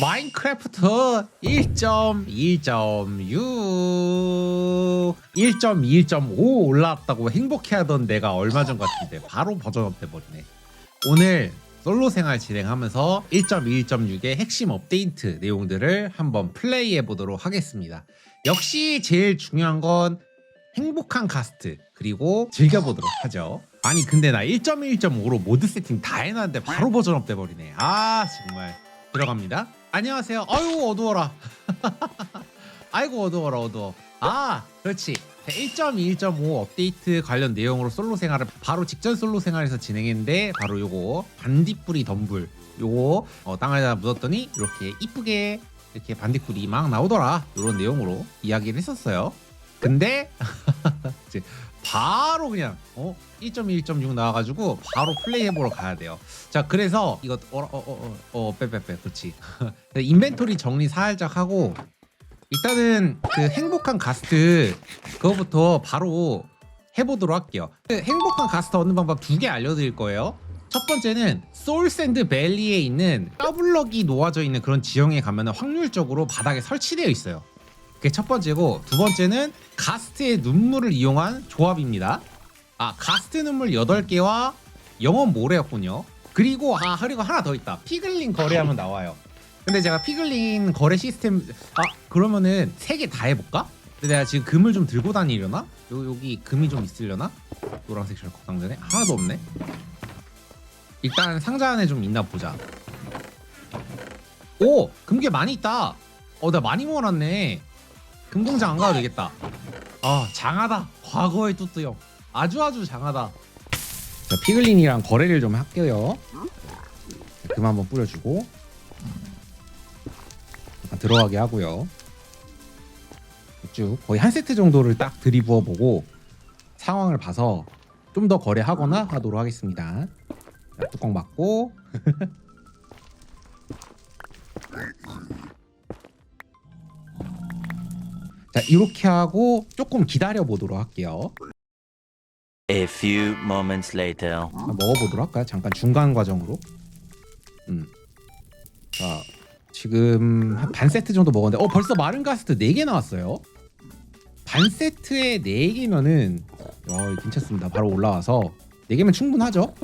마인크래프트 1.1.6 1.2.5 올라왔다고 행복해하던 내가 얼마 전 같은데 바로 버전업 돼버리네. 오늘 솔로 생활 진행하면서 1.1.6의 핵심 업데이트 내용들을 한번 플레이해 보도록 하겠습니다. 역시 제일 중요한 건 행복한 가스트 그리고 즐겨보도록 하죠. 아니 근데 나 1.1.5로 모드 세팅 다 해놨는데 바로 버전업 돼버리네. 아 정말. 들어갑니다 안녕하세요. 아유 어두워라. 아이고 어두워라 어두워. 아 그렇지. 1.2.5 업데이트 관련 내용으로 솔로 생활을 바로 직전 솔로 생활에서 진행했는데 바로 요거 반딧불이 덤불. 요거 어, 땅에다 묻었더니 이렇게 이쁘게 이렇게 반딧불이 막 나오더라. 이런 내용으로 이야기를 했었어요 근데 이제 바로 그냥 어 1.1.6 나와가지고 바로 플레이 해보러 가야 돼요. 자 그래서 이거 어어어어 빼빼빼 그렇지. 인벤토리 정리 살짝 하고 일단은 그 행복한 가스트 그거부터 바로 해보도록 할게요. 그 행복한 가스트 얻는 방법 두 개 알려드릴 거예요. 첫 번째는 소울샌드 밸리에 있는 더블럭이 놓아져 있는 그런 지형에 가면 확률적으로 바닥에 설치되어 있어요. 그게 첫 번째고 두 번째는 가스트의 눈물을 이용한 조합입니다. 아 가스트 눈물 8개와 영원 모래였군요. 그리고 아 그리고 하나 더 있다. 피글린 거래하면 나와요. 근데 제가 피글린 거래 시스템 아 그러면은 세 개 다 해볼까? 근데 내가 지금 금을 좀 들고 다니려나? 요, 여기 금이 좀 있으려나? 노란색 절곡 상자네 하나도 없네. 일단 상자 안에 좀 있나 보자. 오 금괴 많이 있다. 어 나 많이 모아놨네. 금공장 안 가도 되겠다. 아 장하다. 과거의 뚜뚜 형. 아주 아주 장하다. 자 피글린이랑 거래를 좀 할게요. 금 한번 뿌려주고 잠깐 들어가게 하고요. 쭉 거의 한 세트 정도를 딱 들이부어 보고 상황을 봐서 좀 더 거래하거나 하도록 하겠습니다. 자, 뚜껑 막고 자 이렇게 하고 조금 기다려 보도록 할게요. A few moments later. 한번 먹어보도록 할까요? 잠깐 중간 과정으로. 음. 자, 지금 한 반 세트 정도 먹었는데, 어 벌써 마른 가스트 4개 나왔어요. 반 세트에 4개면은, 어 괜찮습니다. 바로 올라와서 4개면 충분하죠.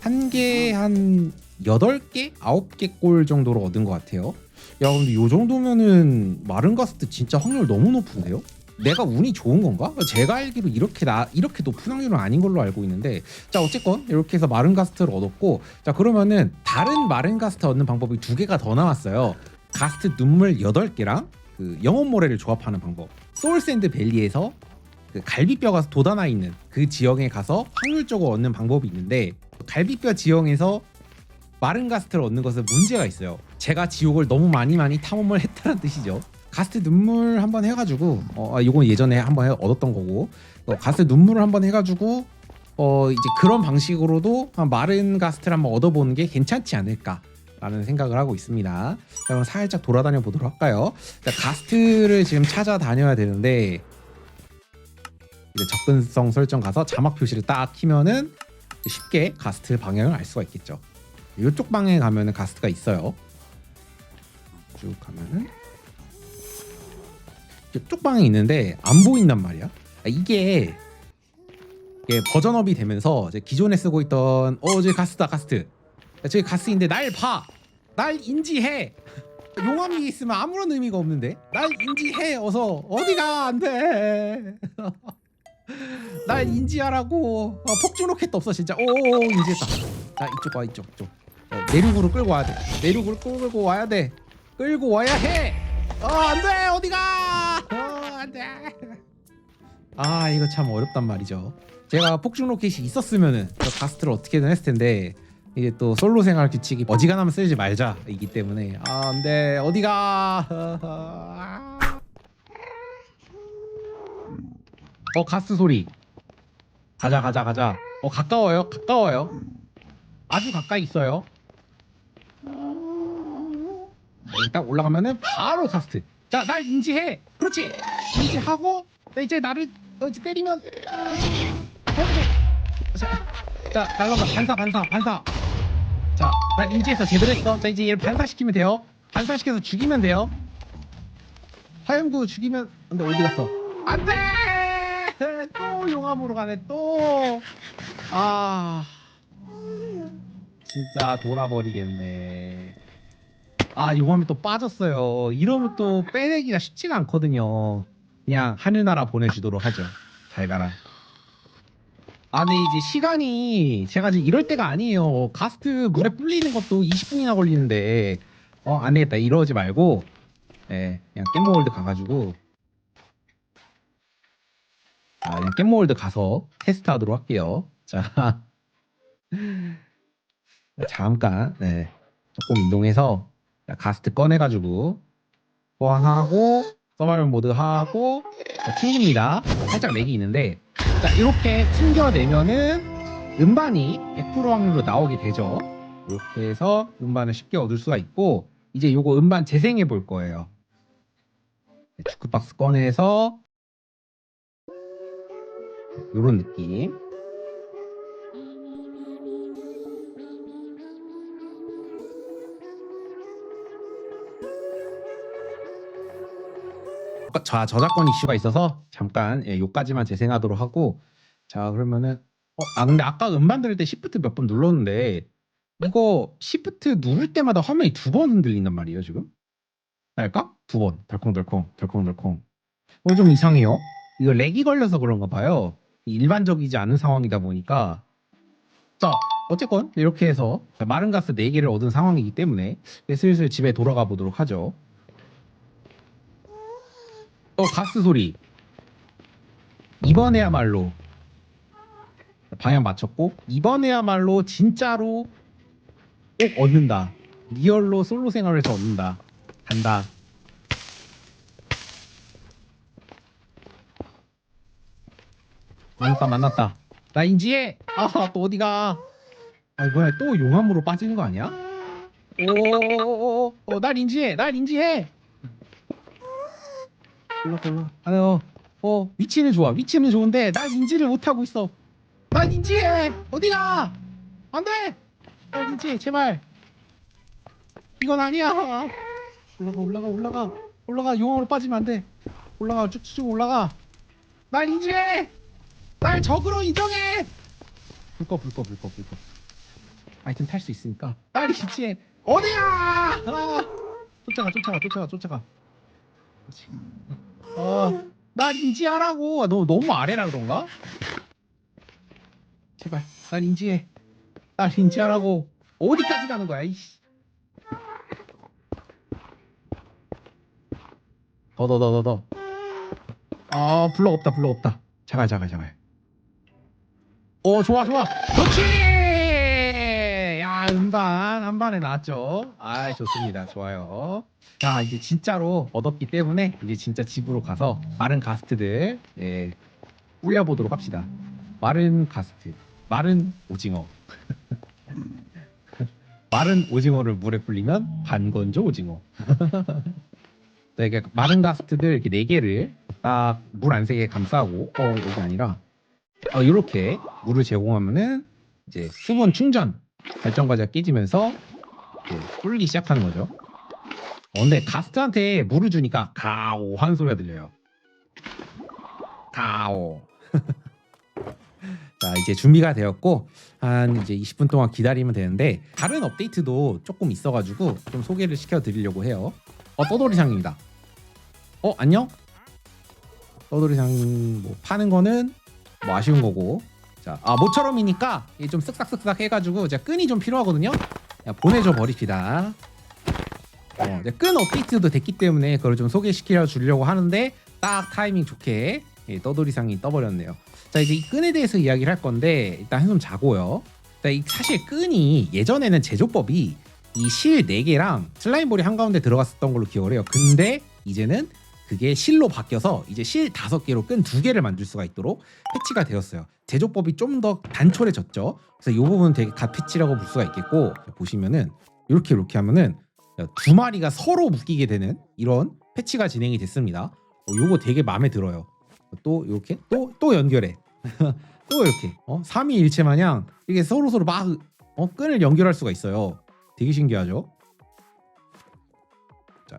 한 개 한 8개, 9개 골 정도로 얻은 것 같아요. 야, 근데 요 정도면은 마른 가스트 진짜 확률 너무 높은데요? 내가 운이 좋은 건가? 제가 알기로 이렇게 나 이렇게 높은 확률은 아닌 걸로 알고 있는데 자 어쨌건 이렇게 해서 마른 가스트를 얻었고 자 그러면은 다른 마른 가스트 얻는 방법이 두 개가 더 나왔어요 가스트 눈물 8개랑 그 영혼 모래를 조합하는 방법 소울 샌드 밸리에서 그 갈비뼈가 돋아나 있는 그 지형에 가서 확률적으로 얻는 방법이 있는데 갈비뼈 지형에서 마른 가스트를 얻는 것은 문제가 있어요. 제가 지옥을 너무 많이 많이 탐험을 했다는 뜻이죠. 가스트 눈물 한번 해가지고 어 아, 이건 예전에 한번 해- 얻었던 거고 어, 가스트 눈물을 한번 해가지고 어 이제 그런 방식으로도 한 마른 가스트를 한번 얻어보는 게 괜찮지 않을까 라는 생각을 하고 있습니다. 자, 그럼 살짝 돌아다녀 보도록 할까요? 자, 가스트를 지금 찾아다녀야 되는데 접근성 설정 가서 자막 표시를 딱 키면은 쉽게 가스트 방향을 알 수가 있겠죠. 이쪽 방에 가면은 가스트가 있어요. 쭉 가면은. 이쪽 방에 있는데 안 보인단 말이야. 아, 이게 이게 버전업이 되면서 이제 기존에 쓰고 있던 어 저기 가스다 가스트. 야, 저기 가스인데 날 봐. 날 인지해. 용암이 있으면 아무런 의미가 없는데. 날 인지해. 어서 어디가 안돼. 날 인지하라고. 어, 폭주 로켓 없어 진짜. 오 인지했다. 자 이쪽 와 이쪽 이쪽. 어, 내륙으로 끌고 와야 돼. 내륙으로 끌고 와야 돼 끌고 와야 해 어 안 돼 어디가? 어 안 돼. 아 이거 참 어렵단 말이죠. 제가 폭주 로켓이 있었으면은 저 가스트를 어떻게든 했을 텐데 이게 또 솔로 생활 규칙이 어지간하면 쓰지 말자 이기 때문에. 아 안 돼 어디가? 어 가스 소리. 가자 가자 가자. 어 가까워요 가까워요. 아주 가까이 있어요 일단 올라가면은 바로 가스트 자 날 인지해 그렇지 인지하고 나 이제 나를 어, 이제 때리면 자, 자 날라가 반사 반사 반사 자 날 인지해서 제대로 했어 자 이제 얘를 반사시키면 돼요 반사시켜서 죽이면 돼요. 화염구 죽이면 근데 어디 갔어? 안 돼! 또 용암으로 가네 또. 아 진짜 돌아버리겠네. 아 용암이 또 빠졌어요. 이러면 또 빼내기가 쉽지가 않거든요. 그냥 하늘나라 보내주도록 하죠. 잘 가라. 아, 근데 이제 시간이 제가 지금 이럴 때가 아니에요. 가스트 물에 불리는 것도 20분이나 걸리는데 어, 안 되겠다. 이러지 말고 예, 그냥 깻모월드 가가지고 아, 그냥 깻모월드 가서 테스트하도록 할게요. 자, 잠깐 네, 조금 이동해서 자, 가스트 꺼내가지고 보안하고 서바이벌 모드 하고 자, 튕깁니다. 살짝 렉이 있는데 자 이렇게 튕겨내면은 음반이 100% 확률로 나오게 되죠. 이렇게 해서 음반을 쉽게 얻을 수가 있고 이제 요거 음반 재생해 볼 거예요. 네, 주크박스 꺼내서 요런 느낌. 자 저작권 이슈가 있어서 잠깐 예, 요까지만 재생하도록 하고 자 그러면은 어, 아 근데 아까 음반 들을 때 시프트 몇 번 눌렀는데 이거 시프트 누를 때마다 화면이 두 번 흔들린단 말이에요 지금? 알까? 두 번. 덜컹덜컹 덜컹덜컹. 어, 좀 이상해요. 이거 렉이 걸려서 그런가 봐요. 일반적이지 않은 상황이다 보니까. 자 어쨌건 이렇게 해서 마른 가스 4개를 얻은 상황이기 때문에 슬슬 집에 돌아가 보도록 하죠 어 가스 소리 이번에야말로 방향 맞췄고 이번에야말로 진짜로 꼭 얻는다 리얼로 솔로 생활에서 얻는다 간다 만났다 만났다 나 인지해 아 또 어디가 아 뭐야 또 용암으로 빠지는 거 아니야 오오오오날 인지해 날 인지해 올라 올라. 아유 어. 위치는 좋아. 위치는 좋은데 난 인지를 못하고 있어. 난 인지해! 어디가? 안돼! 난 인지해 제발. 이건 아니야. 올라가 올라가 올라가. 올라가. 용암으로 빠지면 안돼. 올라가. 쭉쭉 올라가. 날 인지해! 날 적으로 인정해! 불꺼 불꺼 불꺼 불꺼 하여튼 탈수 있으니까. 날 인지해. 어디야? 아, 쫓아가 쫓아가 쫓아가 쫓아가. 그렇지 어, 날 인지하라고. 너 너무 아래라 그런가? 제발, 날 인지해. 날 인지하라고. 어디까지 가는 거야, 이씨. 더, 더, 더, 더, 더. 아, 블럭 없다, 블럭 없다. 자갈, 자갈, 자갈. 어, 좋아, 좋아. 그렇지! 야, 음반, 한 반에 나왔죠. 아, 좋습니다. 좋아요. 자 이제 진짜로 얻었기 때문에 이제 진짜 집으로 가서 마른 가스트들 예, 올려보도록 합시다. 마른 가스트, 마른 오징어. 마른 오징어를 물에 불리면 반건조 오징어. 네, 이게 마른 가스트들 이렇게 네 개를 딱 물안 새게 감싸고 어 여기 아니라 어 이렇게 물을 제공하면은 이제 수분 충전 발전 과제가 깨지면서 이제 불기 시작하는 거죠. 어, 근데 가스트한테 물을 주니까 가오 하는 소리가 들려요. 가오. 자 이제 준비가 되었고 한 이제 20분 동안 기다리면 되는데 다른 업데이트도 조금 있어가지고 좀 소개를 시켜드리려고 해요. 어 떠돌이상입니다. 어 안녕? 떠돌이상 뭐 파는 거는 뭐 아쉬운 거고 자 아 모처럼이니까 좀 쓱싹쓱싹 해가지고 제가 끈이 좀 필요하거든요. 보내줘 버립시다. 어, 이제 끈 업데이트도 됐기 때문에 그걸 좀 소개시켜 주려고 하는데 딱 타이밍 좋게 예, 떠돌이상이 떠버렸네요. 자 이제 이 끈에 대해서 이야기를 할 건데 일단 한숨 자고요. 자, 이 사실 끈이 예전에는 제조법이 이 실 4개랑 슬라임볼이 한가운데 들어갔었던 걸로 기억을 해요. 근데 이제는 그게 실로 바뀌어서 이제 실 5개로 끈 2개를 만들 수가 있도록 패치가 되었어요. 제조법이 좀 더 단촐해졌죠. 그래서 이 부분은 되게 갓 패치라고 볼 수가 있겠고 보시면은 이렇게 이렇게 하면은 두 마리가 서로 묶이게 되는 이런 패치가 진행이 됐습니다. 어, 요거 되게 마음에 들어요. 또 이렇게 또 또 연결해. 또 이렇게 어? 삼위일체 마냥 이게 서로 서로 막 어? 끈을 연결할 수가 있어요. 되게 신기하죠?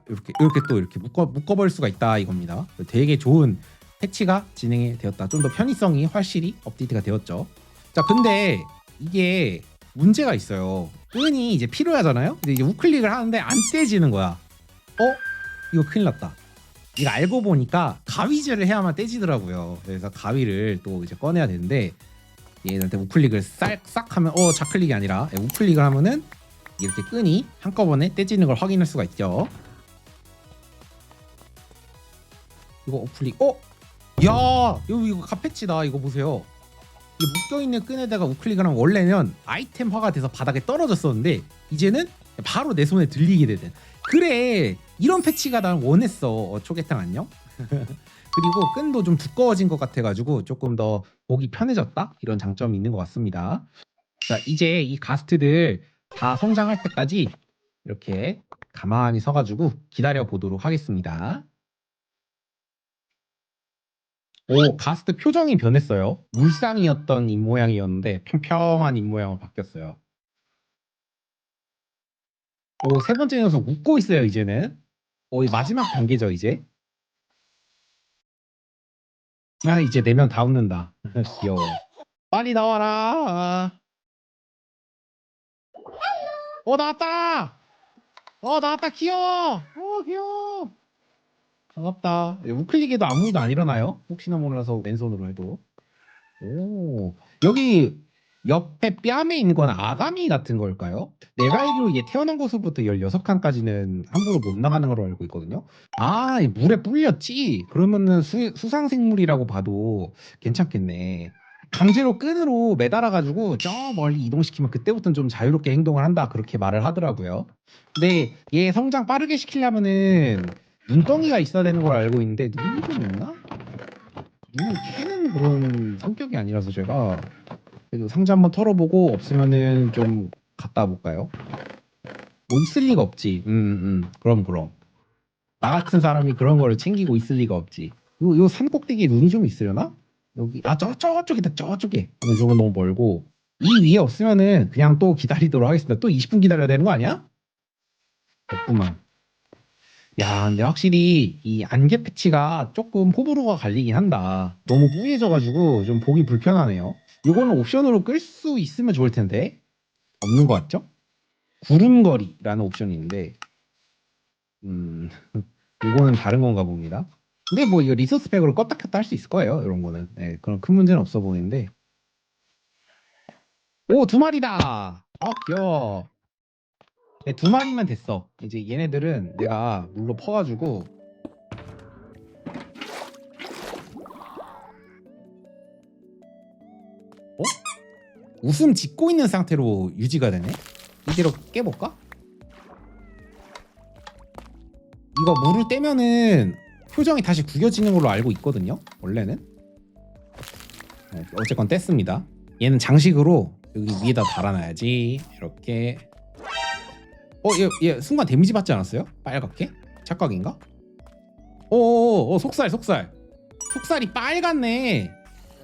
이렇게 이렇게 또 이렇게 묶어 묶어버릴 수가 있다 이겁니다. 되게 좋은 패치가 진행이 되었다. 좀 더 편의성이 확실히 업데이트가 되었죠. 자, 근데 이게 문제가 있어요. 끈이 이제 필요하잖아요. 근데 이제 우클릭을 하는데 안 떼지는 거야. 어? 이거 큰일 났다. 이거 알고 보니까 가위질을 해야만 떼지더라고요. 그래서 가위를 또 이제 꺼내야 되는데 얘한테 우클릭을 싹, 싹 하면 어 좌클릭이 아니라 예, 우클릭을 하면은 이렇게 끈이 한꺼번에 떼지는 걸 확인할 수가 있죠. 이거 우클릭 어? 야 이거 이거 카페치다 이거 보세요. 이 묶여 있는 끈에다가 우클릭을 하면 원래는 아이템화가 돼서 바닥에 떨어졌었는데 이제는 바로 내 손에 들리게 되는. 그래 이런 패치가 난 원했어 어, 초계탕 안녕. 그리고 끈도 좀 두꺼워진 것 같아가지고 조금 더 보기 편해졌다 이런 장점이 있는 것 같습니다. 자 이제 이 가스트들 다 성장할 때까지 이렇게 가만히 서가지고 기다려 보도록 하겠습니다. 오 가스트 표정이 변했어요. 물상이었던 입 모양이었는데 평평한 입 모양으로 바뀌었어요. 오 세 번째 녀석 웃고 있어요 이제는. 오이 마지막 단계죠 이제. 아 이제 내면 다 웃는다. 귀여워. 빨리 나와라. 어 나왔다. 어 나왔다 귀여워. 어 귀여워. 반갑다. 예, 우클릭에도 아무 일도 안 일어나요? 혹시나 몰라서 왼손으로 해도. 오 여기 옆에 뺨에 있는 건 아가미 같은 걸까요? 내가 알기로 이게 태어난 곳으로부터 16칸까지는 함부로 못 나가는 걸로 알고 있거든요. 아, 이 물에 불렸지? 그러면은 수, 수상생물이라고 봐도 괜찮겠네. 강제로 끈으로 매달아가지고 저 멀리 이동시키면 그때부터는 좀 자유롭게 행동을 한다. 그렇게 말을 하더라고요. 근데 얘 성장 빠르게 시키려면은 눈덩이가 있어야 되는 걸 알고 있는데 눈이 좀 있나? 눈을 캐는 그런 성격이 아니라서 제가 그래도 상자 한번 털어보고 없으면은 좀 갖다 볼까요? 뭐 있을 리가 없지. 음, 음. 그럼 그럼. 나 같은 사람이 그런 거를 챙기고 있을 리가 없지. 요, 요 산 꼭대기에 눈이 좀 있으려나? 여기 아 저 저쪽이다 저쪽에. 근데 저건 너무 멀고 이 위에 없으면은 그냥 또 기다리도록 하겠습니다. 또 20분 기다려야 되는 거 아니야? 없구만. 야, 근데 확실히 이 안개 패치가 조금 호불호가 갈리긴 한다. 너무 뿌얘져가지고 좀 보기 불편하네요. 이거는 옵션으로 끌 수 있으면 좋을 텐데 없는 것 같죠? 구름거리라는 옵션이 있는데 음 이거는 다른 건가 봅니다. 근데 뭐 이거 리소스 팩으로 껐다 켰다 할 수 있을 거예요. 이런 거는 네, 그런 큰 문제는 없어 보이는데 오 두 마리다. 아 귀여워. 네, 두 마리만 됐어. 이제 얘네들은 내가 물로 퍼가지고 어? 웃음 짓고 있는 상태로 유지가 되네. 이대로 깨볼까? 이거 물을 떼면은 표정이 다시 구겨지는 걸로 알고 있거든요. 원래는. 네, 어쨌건 뗐습니다. 얘는 장식으로 여기 위에다 달아놔야지. 이렇게. 어, 얘, 얘 순간 데미지 받지 않았어요? 빨갛게? 착각인가? 오, 오, 속살, 속살. 속살이 빨갛네.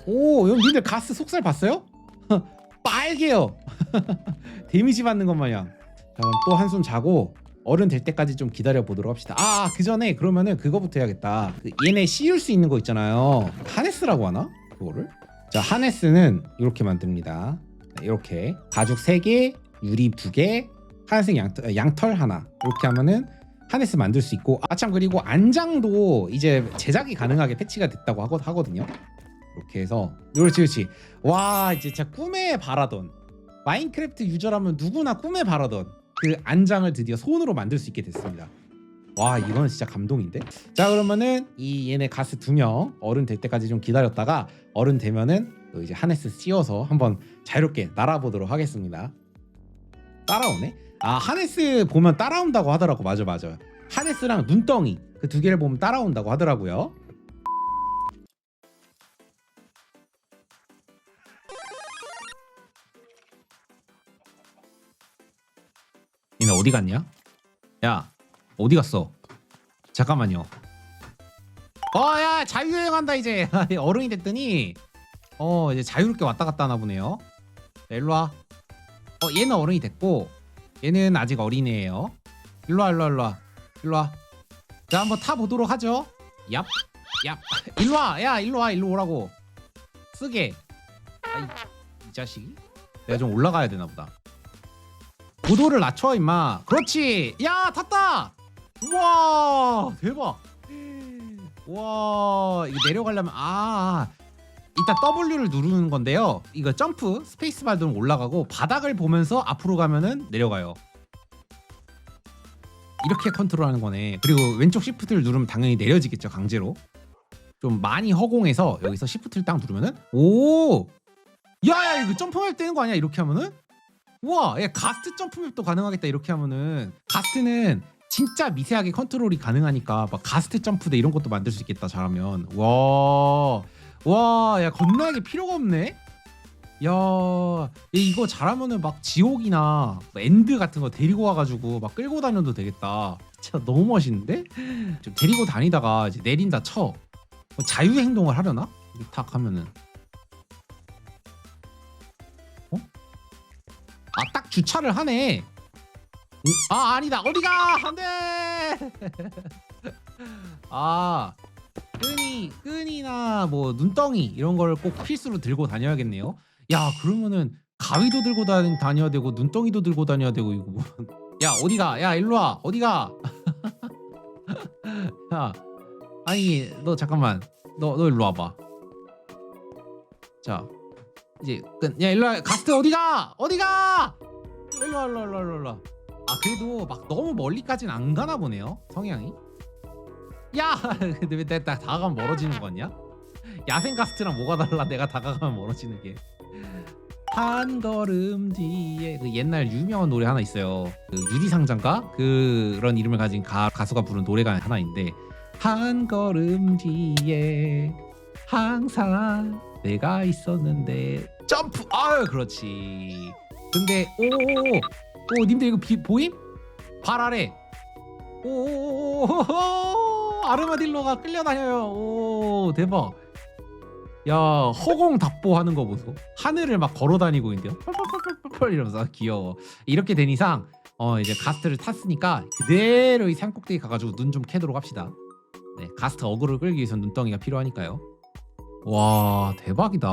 오, 여러분 니들 가스 속살 봤어요? 빨개요. 데미지 받는 것 마냥. 자, 그럼 또 한숨 자고 어른 될 때까지 좀 기다려 보도록 합시다. 아, 그 전에 그러면은 그거부터 해야겠다. 그 얘네 씌울 수 있는 거 있잖아요. 하네스라고 하나? 그거를? 자, 하네스는 이렇게 만듭니다. 네, 이렇게 가죽 3개, 유리 2개, 하얀색 양털, 양털 하나. 이렇게 하면은 하네스 만들 수 있고 아 참 그리고 안장도 이제 제작이 가능하게 패치가 됐다고 하거, 하거 든요. 이렇게 해서. 그렇지 그렇지. 와 이제 진짜 꿈에 바라던 마인크래프트 유저라면 누구나 꿈에 바라던 그 안장을 드디어 손으로 만들 수 있게 됐습니다. 와 이건 진짜 감동인데? 자 그러면은 이 얘네 가스 두 명 어른 될 때까지 좀 기다렸다가 어른 되면은 또 이제 하네스 씌워서 한번 자유롭게 날아보도록 하겠습니다. 따라오네 아 하네스 보면 따라온다고 하더라고 맞아 맞아 하네스랑 눈덩이 그 두 개를 보면 따라온다고 하더라고요 니네 어디 갔냐? 야 어디 갔어? 잠깐만요. 어야 자유여행한다 이제 어른이 됐더니 어 이제 자유롭게 왔다 갔다 하나 보네요. 자, 일로 와. 어 얘는 어른이 됐고 얘는 아직 어린애예요. 일로 와 일로 와 일로 와 일로 와. 자 한번 타 보도록 하죠. 얍, 얍. 일로 와, 야 일로 와, 일로 오라고. 쓰게. 아이, 이 자식이. 내가 좀 올라가야 되나 보다. 고도를 낮춰 임마. 그렇지. 야 탔다. 우와 대박. 와 이거 내려가려면 아 일단 W를 누르는 건데요. 이거 점프 스페이스바 누르면 올라가고 바닥을 보면서 앞으로 가면은 내려가요. 이렇게 컨트롤하는 거네. 그리고 왼쪽 시프트를 누르면 당연히 내려지겠죠 강제로. 좀 많이 허공에서 여기서 시프트를 딱 누르면은 오, 야야 이거 점프맵 되는 거 아니야 이렇게 하면은? 우와, 야 가스트 점프맵도 가능하겠다 이렇게 하면은 가스트는 진짜 미세하게 컨트롤이 가능하니까 막 가스트 점프대 이런 것도 만들 수 있겠다 잘하면. 와, 와, 야 겁나게 필요가 없네. 야, 야, 이거 잘하면은 막 지옥이나 뭐 엔드 같은 거 데리고 와가지고 막 끌고 다녀도 되겠다. 진짜 너무 멋있는데? 좀 데리고 다니다가 이제 내린다 쳐. 뭐 자유 행동을 하려나? 탁 하면은. 어? 아, 딱 주차를 하네. 음, 아, 아니다. 어디가? 안 돼! 아, 끈이, 끈이나 뭐 눈덩이 이런 걸 꼭 필수로 들고 다녀야겠네요. 야, 그러면은 가위도 들고 다니, 다녀야 되고 눈덩이도 들고 다녀야 되고 이거 뭐. 야, 어디가? 야, 일로 와. 어디가? 야, 아니, 너 잠깐만. 너, 너 일로 와봐. 자, 이제 끝. 야, 일로 와. 가스트 어디가? 어디가? 일로 와, 일로 와, 일로 와, 일로 와. 아, 그래도 막 너무 멀리까진 안 가나 보네요. 성향이. 야, 근데 왜 내가 다가가면 멀어지는 거 같냐? 야생 가스트랑 뭐가 달라? 내가 다가가면 멀어지는 게. 한 걸음 뒤에 그 옛날 유명한 노래 하나 있어요. 그 유리상자인가 그런 이름을 가진 가, 가수가 부른 노래가 하나 있는데 한 걸음 뒤에 항상 내가 있었는데 점프 아유 그렇지. 근데 오오오 오 님들 이거 비, 보임? 발 아래 오오오오 아르마딜로가 끌려다녀요. 오 대박. 야 허공 답보하는 거 보소. 하늘을 막 걸어다니고 있는데요. 펄펄펄펄펄 이러면서. 아, 귀여워. 이렇게 된 이상 어 이제 가스트를 탔으니까 그대로 이 산꼭대기 가가지고 눈 좀 캐도록 합시다. 네 가스트 어그를 끌기 위해서 눈덩이가 필요하니까요. 와 대박이다.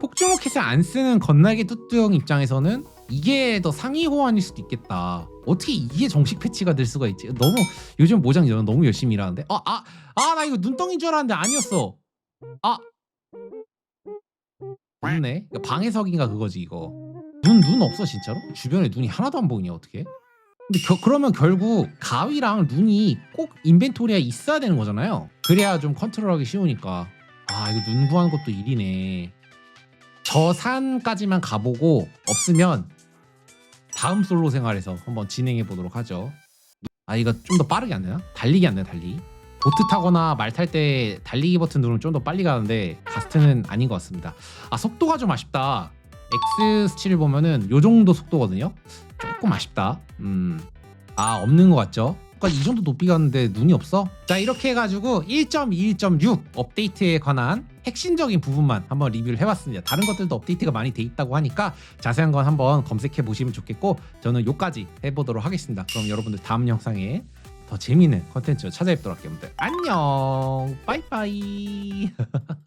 폭주로켓을 안 쓰는 건날개 뚜뚜형 입장에서는 이게 더 상위 호환일 수도 있겠다 어떻게 이게 정식 패치가 될 수가 있지 너무 요즘 모장 여 너무 열심히 일하는데 아 아 아 나 이거 눈덩이인 줄 알았는데 아니었어 아. 그러니까 방해석인가 그거지 이거. 눈 눈 없어 진짜로? 주변에 눈이 하나도 안 보이냐 어떻게? 근데 겨- 그러면 결국 가위랑 눈이 꼭 인벤토리에 있어야 되는 거잖아요. 그래야 좀 컨트롤하기 쉬우니까. 아 이거 눈 구하는 것도 일이네. 저 산까지만 가보고 없으면 다음 솔로 생활에서 한번 진행해 보도록 하죠. 아 이거 좀 더 빠르게 안 되나? 달리기 안 되나 달리기? 보트 타거나 말 탈 때 달리기 버튼 누르면 좀 더 빨리 가는데 가스트는 아닌 것 같습니다. 아 속도가 좀 아쉽다. X 스치를 보면은 요 정도 속도거든요. 조금 아쉽다. 음. 아 없는 것 같죠? 그러니까 이 정도 높이 갔는데 눈이 없어? 자 이렇게 해가지고 1.21.6 업데이트에 관한 핵심적인 부분만 한번 리뷰를 해봤습니다. 다른 것들도 업데이트가 많이 돼 있다고 하니까 자세한 건 한번 검색해 보시면 좋겠고 저는 요까지 해보도록 하겠습니다. 그럼 여러분들 다음 영상에 더 재미있는 컨텐츠로 찾아뵙도록 할게요. 안녕 빠이빠이